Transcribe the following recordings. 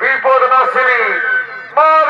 বিপদ নাসিনী মার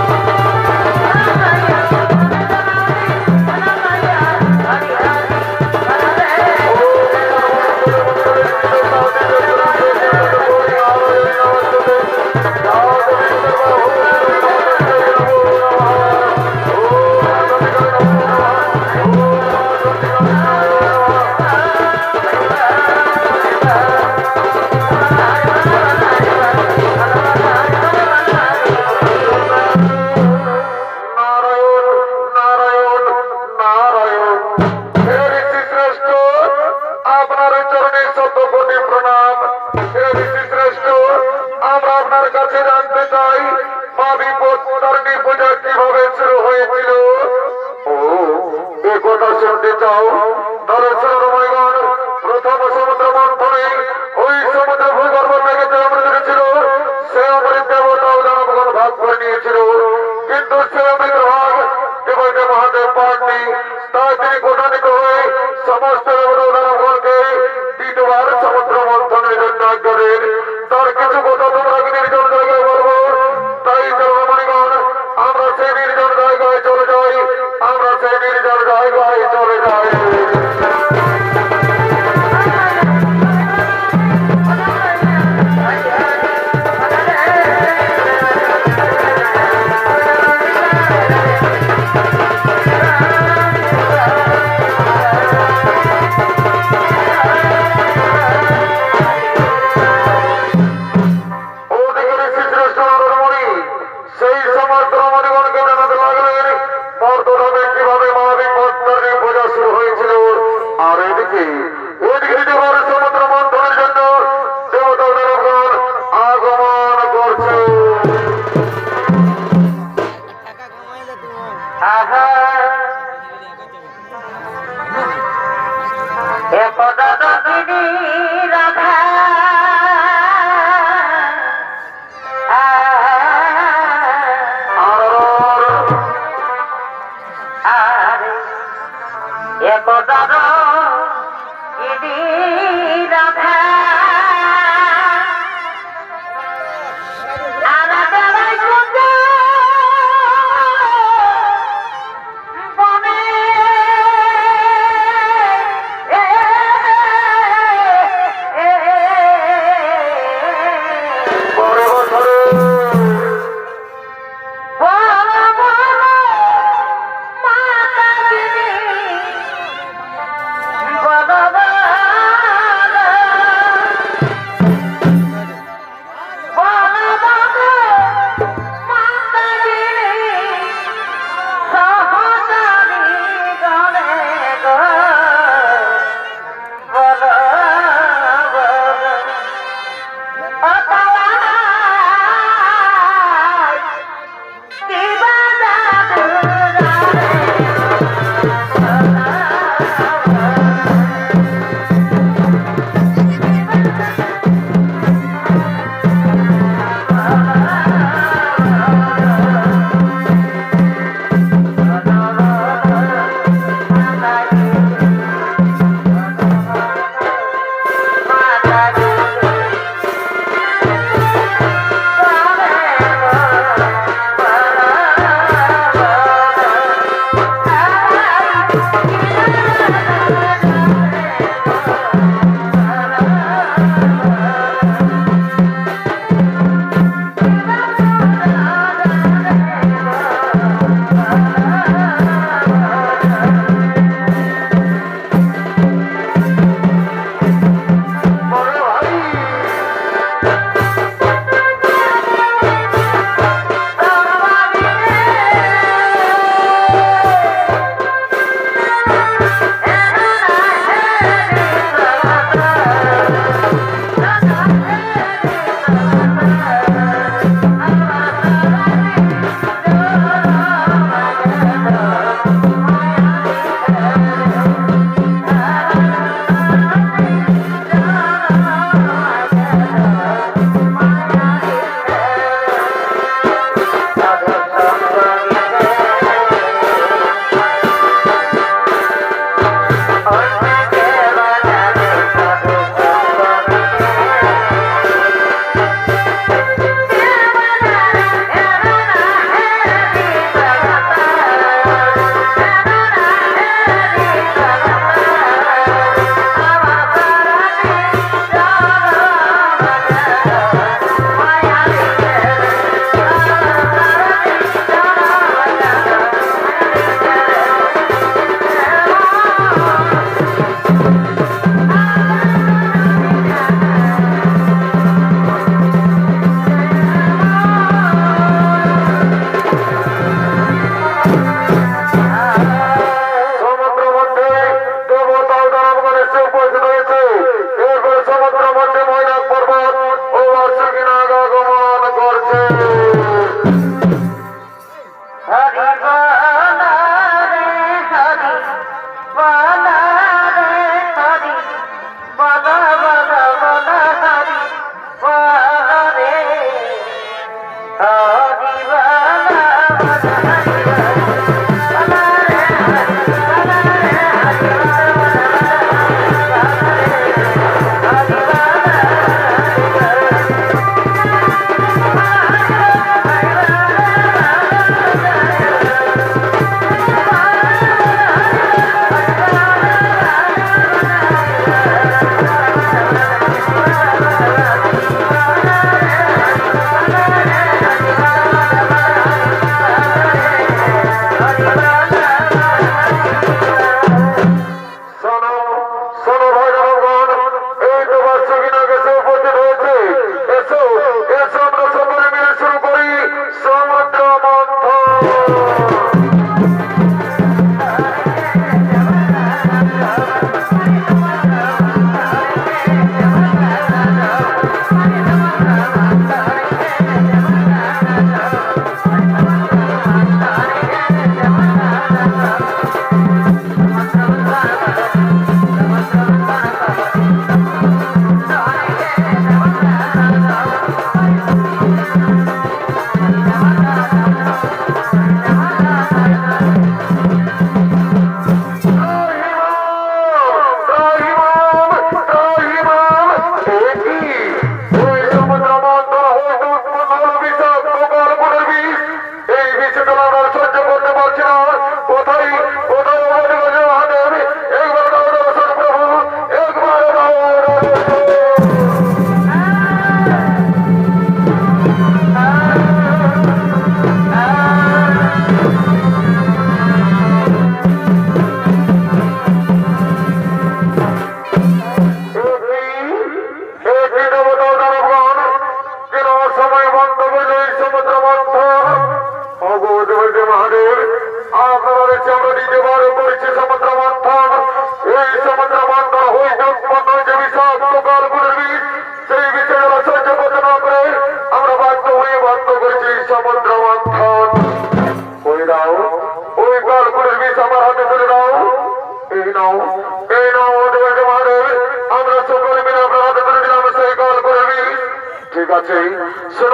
Sunday, so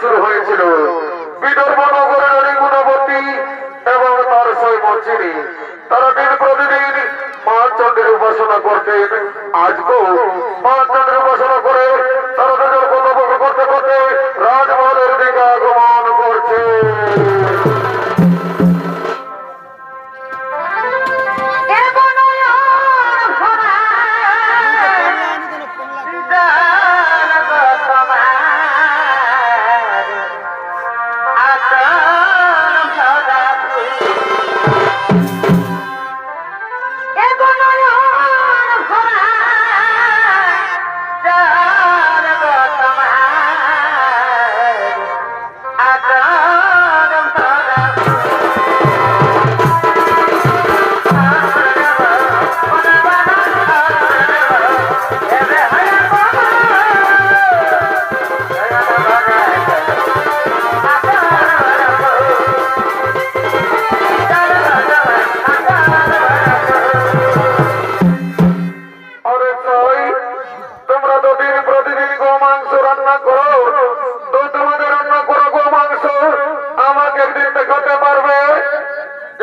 শুরু হয়েছিল। বিদর্ভ নগরের অনেকগুণবতী এবং তার সৈবর চিনি তারা দিন প্রতিদিন মা চন্দ্রের উপাসনা করতেন। আজকেও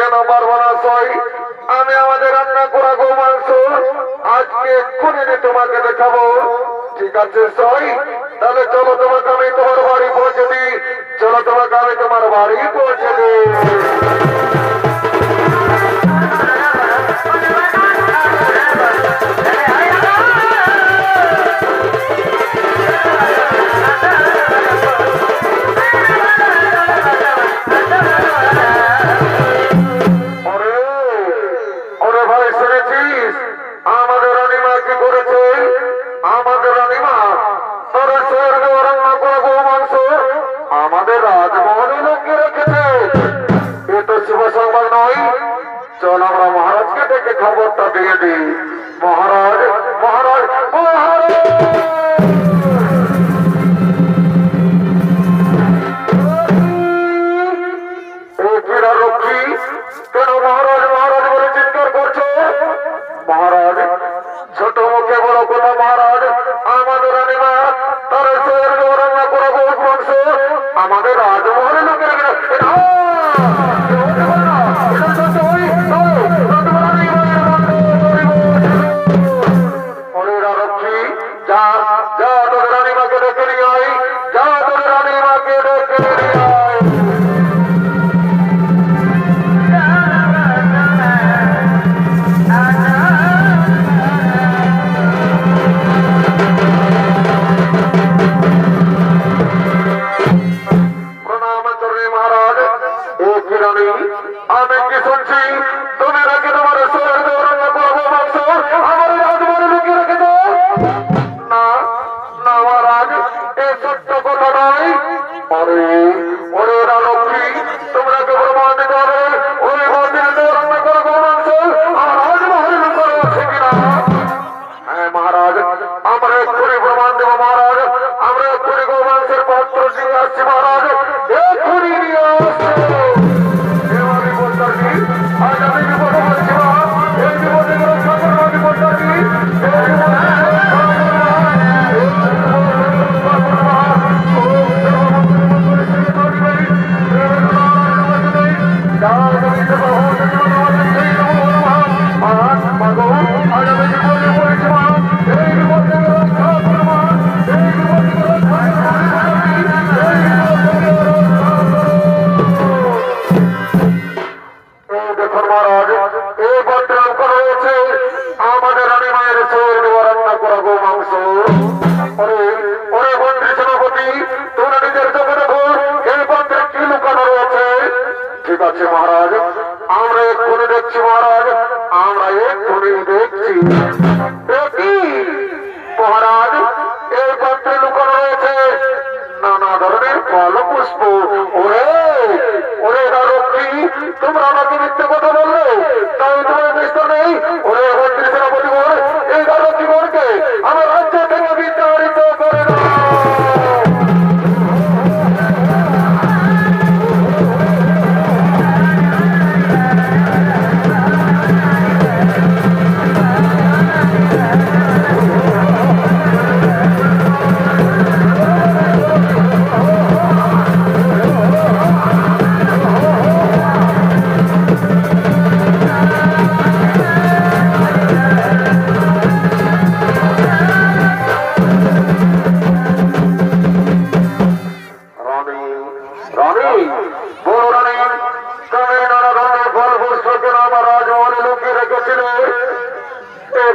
কেন পারব না, সই? আমি আমাদের রান্না করা গো মাংস। আজকে এক্ষুনি তোমাকে দেখাবো। ঠিক আছে, সই? তাহলে চলো তোমাকে আমি তোমার বাড়ি পৌঁছে দিই। চলো তোমাকে আমি তোমার বাড়ি পৌঁছে দিই। চল আমরা মহারাজকে ডেকে খবরটা দিয়ে দিই।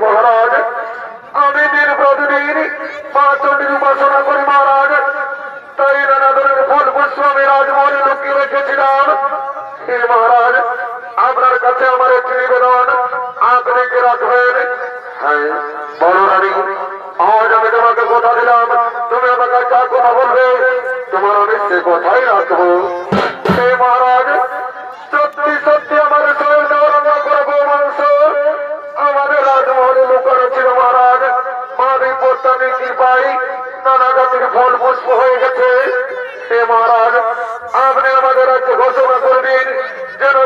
মহারাজ। মহারাজ আপনি আমাদের আজকে ঘোষণা করবেন যেন